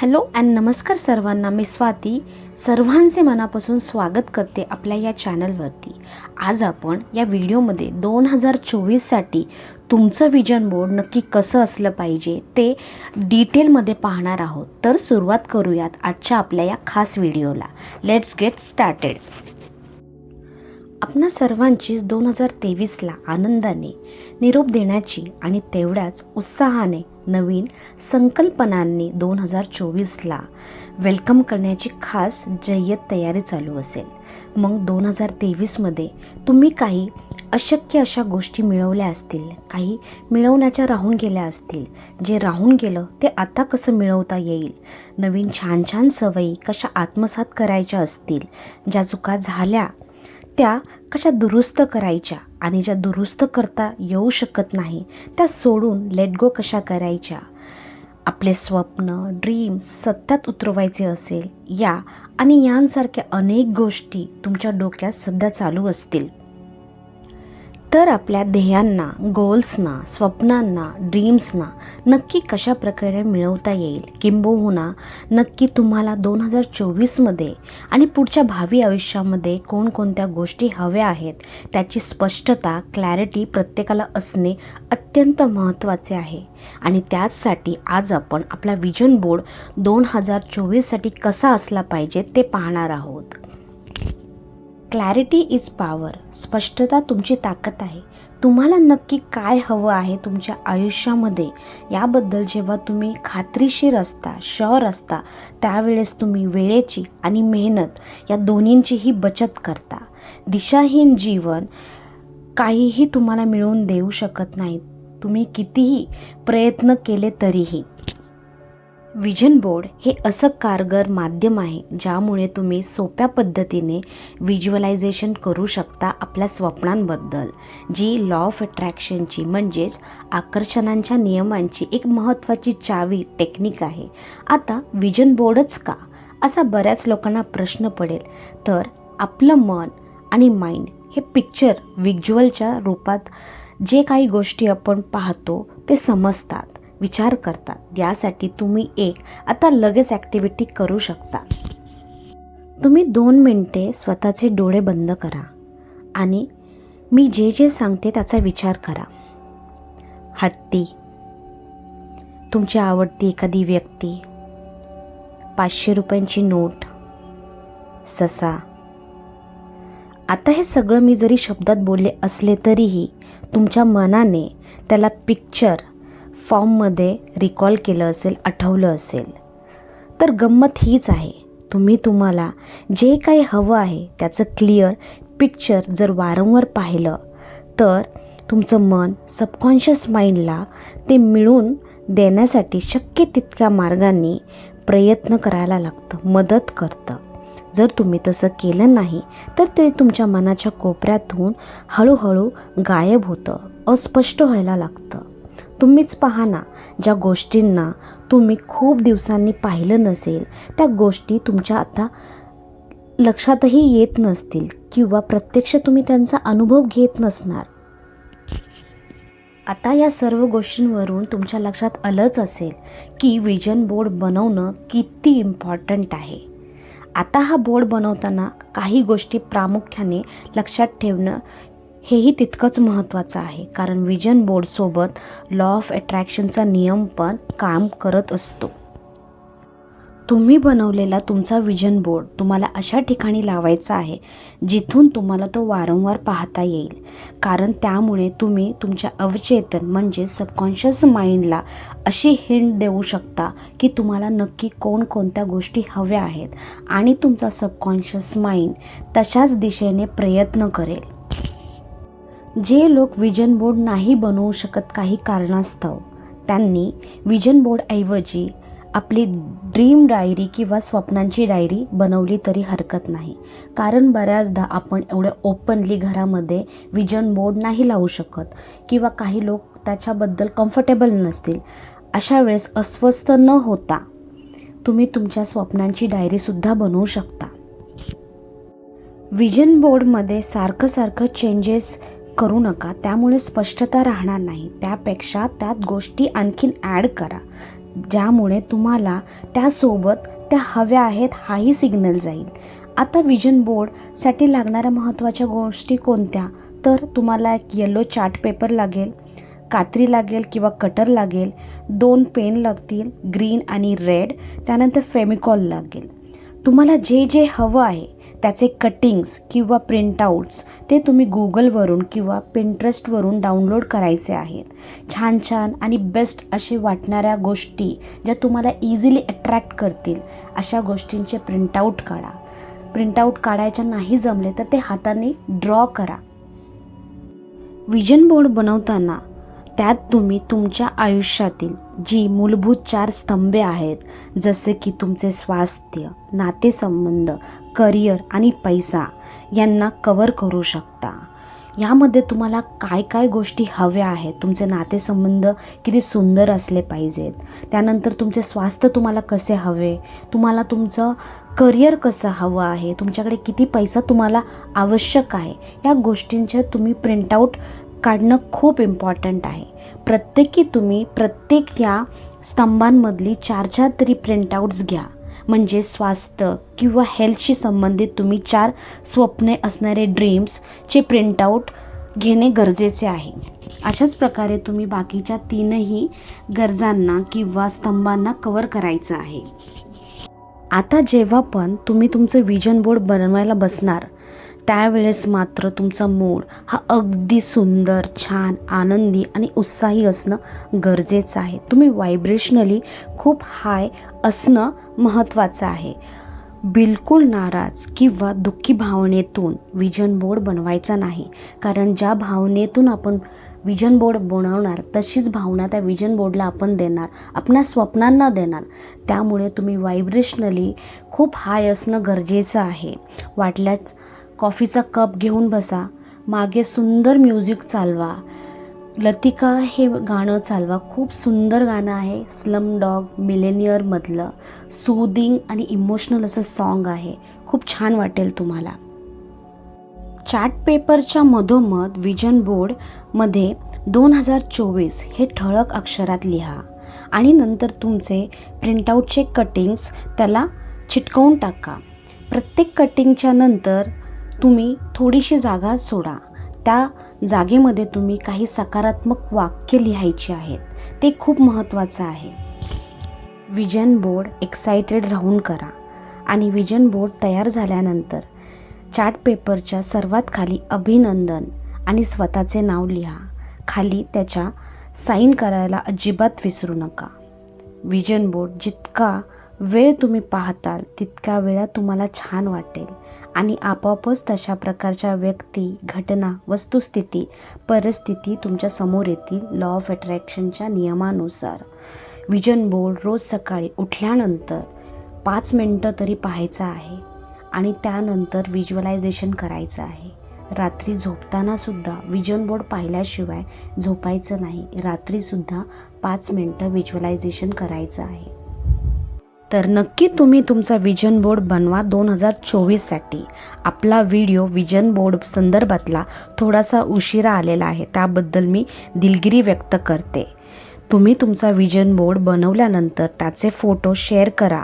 Hello and नमस्कार सर्वांना मी स्वाती. सर्वांचे मनापासून स्वागत करते आपल्या या चॅनलवरती. आज आपण या व्हिडिओमध्ये दोन हजार चोवीससाठी तुमचं विजन बोर्ड नक्की कसं असलं पाहिजे ते डिटेलमध्ये पाहणार आहोत. तर सुरुवात करूयात आजच्या आपल्या या खास व्हिडिओला. लेट्स गेट स्टार्टेड आपणा सर्वांचीच दोन हजार तेवीसला आनंदाने निरोप देण्याची आणि तेवढ्याच उत्साहाने नवीन संकल्पनांनी दोन हजार चोवीसला वेलकम करण्याची खास जय्यत तयारी चालू असेल. मग दोन हजार तेवीसमध्ये तुम्ही काही अशक्य अशा गोष्टी मिळवल्या असतील काही मिळवण्याच्या राहून गेल्या असतील जे राहून गेलं ते आता कसं मिळवता येईल? नवीन छान छान सवयी कशा आत्मसात करायच्या असतील? ज्या चुका झाल्या त्या कशा दुरुस्त करायच्या आणि ज्या दुरुस्त करता येऊ शकत नाही त्या सोडून लेट गो कशा करायच्या? आपले स्वप्न ड्रीम्स सत्यात उतरवायचे असेल या आणि यांसारख्या अनेक गोष्टी तुमच्या डोक्यात सध्या चालू असतील. तर आपल्या ध्येयांना गोल्सना स्वप्नांना ड्रीम्सना नक्की कशा प्रकारे मिळवता येईल? किंबहुना नक्की तुम्हाला दोन हजार चोवीसमध्ये आणि पुढच्या भावी आयुष्यामध्ये कोणकोणत्या गोष्टी हव्या आहेत त्याची स्पष्टता क्लॅरिटी प्रत्येकाला असणे अत्यंत महत्त्वाचे आहे. आणि त्याचसाठी आज आपण आपला विजन बोर्ड दोन हजार चोवीससाठी कसा असला पाहिजे ते पाहणार आहोत. क्लॅरिटी इज पॉवर स्पष्टता तुमची ताकद आहे. तुम्हाला नक्की काय हवं आहे तुमच्या आयुष्यामध्ये? याबद्दल जेव्हा तुम्ही खात्रीशीर असता शॉर असता त्यावेळेस तुम्ही वेळेची आणि मेहनत या दोन्हींचीही बचत करता. दिशाहीन जीवन काहीही तुम्हाला मिळवून देऊ शकत नाही. तुम्ही कितीही प्रयत्न केले तरीही. विजन बोर्ड हे असं कारगर माध्यम आहे ज्यामुळे तुम्ही सोप्या पद्धतीने व्हिज्युअलायझेशन करू शकता आपल्या स्वप्नांबद्दल जी लॉ ऑफ अट्रॅक्शनची म्हणजेच आकर्षणांच्या नियमांची एक महत्त्वाची चावी टेक्निक आहे. आता विजन बोर्डच का? असा बऱ्याच लोकांना प्रश्न पडेल. तर आपलं मन आणि माइंड हे पिक्चर व्हिज्युअलच्या रूपात जे काही गोष्टी आपण पाहतो ते समजतात. विचार करतात. यासाठी तुम्ही एक आता लगेच ॲक्टिव्हिटी करू शकता. तुम्ही दोन मिनटे स्वतःचे डोळे बंद करा आणि मी जे जे सांगते त्याचा विचार करा. हत्ती. तुमची आवडती एखादी व्यक्ती. पाचशे रुपयांची नोट. ससा. आता हे सगळं मी जरी शब्दात बोलले असले तरीही तुमच्या मनाने त्याला पिक्चर फॉर्ममध्ये रिकॉल केलं असेल आठवलं असेल. तर गंमत हीच आहे. तुम्ही तुम्हाला जे काही हवं आहे त्याचं क्लिअर पिक्चर जर वारंवार पाहिलं तर तुमचं मन सबकॉन्शियस माइंडला ते मिळून देण्यासाठी शक्य तितक्या मार्गांनी प्रयत्न करायला लागतं मदत करतं. जर तुम्ही तसं केलं नाही तर ते तुमच्या मनाच्या कोपऱ्यातून हळूहळू गायब होतं अस्पष्ट व्हायला लागतं. तुम्हीच पहा ना ज्या गोष्टींना तुम्ही खूप दिवसांनी पाहिलं नसेल त्या गोष्टी तुमच्या आता लक्षातही येत नसतील किंवा प्रत्यक्ष तुम्ही त्यांचा अनुभव घेत नसणार. आता या सर्व गोष्टींवरून तुमच्या लक्षात आलंच असेल की विजन बोर्ड बनवणं किती इम्पॉर्टंट आहे. आता हा बोर्ड बनवताना काही गोष्टी प्रामुख्याने लक्षात ठेवणं हेही तितकंच महत्त्वाचं आहे कारण विजन बोर्डसोबत लॉ ऑफ अट्रॅक्शनचा नियम पण काम करत असतो. तुम्ही बनवलेला तुमचा विजन बोर्ड तुम्हाला अशा ठिकाणी लावायचा आहे जिथून तुम्हाला तो वारंवार पाहता येईल. कारण त्यामुळे तुम्ही तुमच्या अवचेतन म्हणजे सबकॉन्शियस माइंडला अशी हिंट देऊ शकता की तुम्हाला नक्की कोणकोणत्या गोष्टी हव्या आहेत आणि तुमचा सबकॉन्शियस माइंड तशाच दिशेने प्रयत्न करेल. जे लोक विजन बोर्ड नाही बनवू शकत काही कारणास्तव त्यांनी विजन बोर्डऐवजी आपली ड्रीम डायरी किंवा स्वप्नांची डायरी बनवली तरी हरकत नाही. कारण बऱ्याचदा आपण एवढ्या ओपनली घरामध्ये विजन बोर्ड नाही लावू शकत किंवा काही लोक त्याच्याबद्दल कम्फर्टेबल नसतील. अशा वेळेस अस्वस्थ न होता तुम्ही तुमच्या स्वप्नांची डायरीसुद्धा बनवू शकता. विजन बोर्डमध्ये सारखं सारखं चेंजेस करू नका त्यामुळे स्पष्टता राहणार नाही. त्यापेक्षा त्यात गोष्टी आणखीन ॲड करा ज्यामुळे तुम्हाला त्यासोबत त्या हव्या आहेत हाही सिग्नल जाईल. आता विजन बोर्डसाठी लागणाऱ्या महत्त्वाच्या गोष्टी कोणत्या? तर तुम्हाला एक येलो चार्ट पेपर लागेल कात्री लागेल किंवा कटर लागेल दोन पेन लागतील ग्रीन आणि रेड त्यानंतर फेमिकॉल लागेल. तुम्हाला जे जे हवं आहे त्याचे कटिंग्स किंवा प्रिंटआउट्स ते तुम्ही गुगलवरून किंवा पिंटरेस्टवरून डाउनलोड करायचे आहेत. छान छान आणि बेस्ट असे वाटणाऱ्या गोष्टी ज्या तुम्हाला इझिली अट्रॅक्ट करतील अशा गोष्टींचे प्रिंटआउट काढा. प्रिंटआउट काढायच्या नाही जमले तर ते हाताने ड्रॉ करा. विजन बोर्ड बनवताना त्यात तुम्ही तुमच्या आयुष्यातील जी मूलभूत चार स्तंभे आहेत जसे की तुमचे स्वास्थ्य नातेसंबंध करिअर आणि पैसा यांना कवर करू शकता. यामध्ये तुम्हाला काय काय गोष्टी हव्या आहेत तुमचे नातेसंबंध किती सुंदर असले पाहिजेत त्यानंतर तुमचे स्वास्थ्य तुम्हाला कसे हवे तुम्हाला तुमचं करिअर कसं हवं आहे तुमच्याकडे किती पैसा तुम्हाला आवश्यक आहे या गोष्टींचे तुम्ही प्रिंटआउट काढणं खूप इम्पॉर्टंट आहे. प्रत्येकी तुम्ही प्रत्येक या स्तंभांमधली चार चार तरी प्रिंटआउट्स घ्या. म्हणजे स्वास्थ्य किंवा हेल्थशी संबंधित तुम्ही चार स्वप्ने असणारे ड्रीम्सचे प्रिंटआउट घेणे गरजेचे आहे. अशाच प्रकारे तुम्ही बाकीच्या तीनही गरजांना किंवा स्तंभांना कवर करायचं आहे. आता जेव्हा पण तुम्ही तुमचं विजन बोर्ड बनवायला बसणार त्यावेळेस मात्र तुमचा मूड हा अगदी सुंदर छान आनंदी आणि उत्साही असणं गरजेचं आहे. तुम्ही व्हायब्रेशनली खूप हाय असणं महत्त्वाचं आहे. बिलकुल नाराज किंवा दुःखी भावनेतून विजन बोर्ड बनवायचा नाही. कारण ज्या भावनेतून आपण विजन बोर्ड बनवणार तशीच भावना त्या विजन बोर्डला आपण देणार आपल्या स्वप्नांना देणार. त्यामुळे तुम्ही व्हायब्रेशनली खूप हाय असणं गरजेचं आहे. वाटल्यास कॉफीचा कप घेऊन बसा. मागे सुंदर म्युझिक चालवा. लतिका हे गाणं चालवा. खूप सुंदर गाणं आहे. स्लम डॉग मिलेनियरमधलं सूदिंग आणि इमोशनल असं सॉन्ग आहे. खूप छान वाटेल तुम्हाला. चार्ट पेपरच्या मधोमध विजन बोर्डमध्ये दोन हजार चोवीस हे ठळक अक्षरात लिहा. आणि नंतर तुमचे प्रिंटआउटचे कटिंग्स त्याला चिटकवून टाका. प्रत्येक कटिंगच्या नंतर तुम्ही थोडीशी जागा सोडा. त्या जागेमध्ये तुम्ही काही सकारात्मक वाक्य लिहायची आहेत. ते खूप महत्त्वाचं आहे. विजन बोर्ड एक्सायटेड राहून करा. आणि विजन बोर्ड तयार झाल्यानंतर चार्ट पेपरच्या सर्वात खाली अभिनंदन आणि स्वतःचे नाव लिहा. खाली त्याच्या साईन करायला अजिबात विसरू नका. विजन बोर्ड जितका वेळ तुम्ही पाहताल तितका वेळा तुम्हाला छान वाटेल. आणि आपोआपच तशा प्रकारच्या व्यक्ती घटना वस्तुस्थिती परिस्थिती तुमच्यासमोर येतील लॉ ऑफ अट्रॅक्शनच्या नियमानुसार. विजन बोर्ड रोज सकाळी उठल्यानंतर पाच मिनटं तरी पाहायचं आहे आणि त्यानंतर व्हिज्युअलायझेशन करायचं आहे. रात्री झोपतानासुद्धा विजन बोर्ड पाहिल्याशिवाय झोपायचं नाही. रात्रीसुद्धा पाच मिनटं व्हिज्युअलायझेशन करायचं आहे. तर नक्की तुम्ही तुमचा विजन बोर्ड बनवा दोन हजार चोवीससाठी आपला व्हिडिओ विजन बोर्ड संदर्भातला थोडासा उशिरा आलेला आहे त्याबद्दल मी दिलगिरी व्यक्त करते. तुम्ही तुमचा विजन बोर्ड बनवल्यानंतर त्याचे फोटो शेअर करा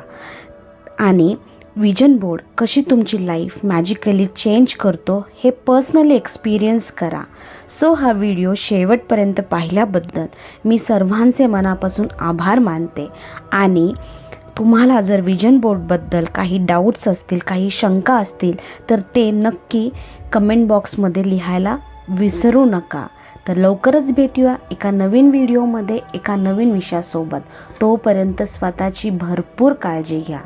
आणि विजन बोर्ड कशी तुमची लाईफ मॅजिकली चेंज करतो हे पर्सनली एक्सपिरियन्स करा. सो हा व्हिडिओ शेवटपर्यंत पाहिल्याबद्दल मी सर्वांचे मनापासून आभार मानते आणि तुम्हाला जर विजन बोर्डबद्दल काही डाऊट्स असतील काही शंका असतील तर ते नक्की कमेंट बॉक्समध्ये लिहायला विसरू नका. तर लवकरच भेटूया एका नवीन व्हिडिओमध्ये एका नवीन विषयासोबत. तोपर्यंत स्वतःची भरपूर काळजी घ्या.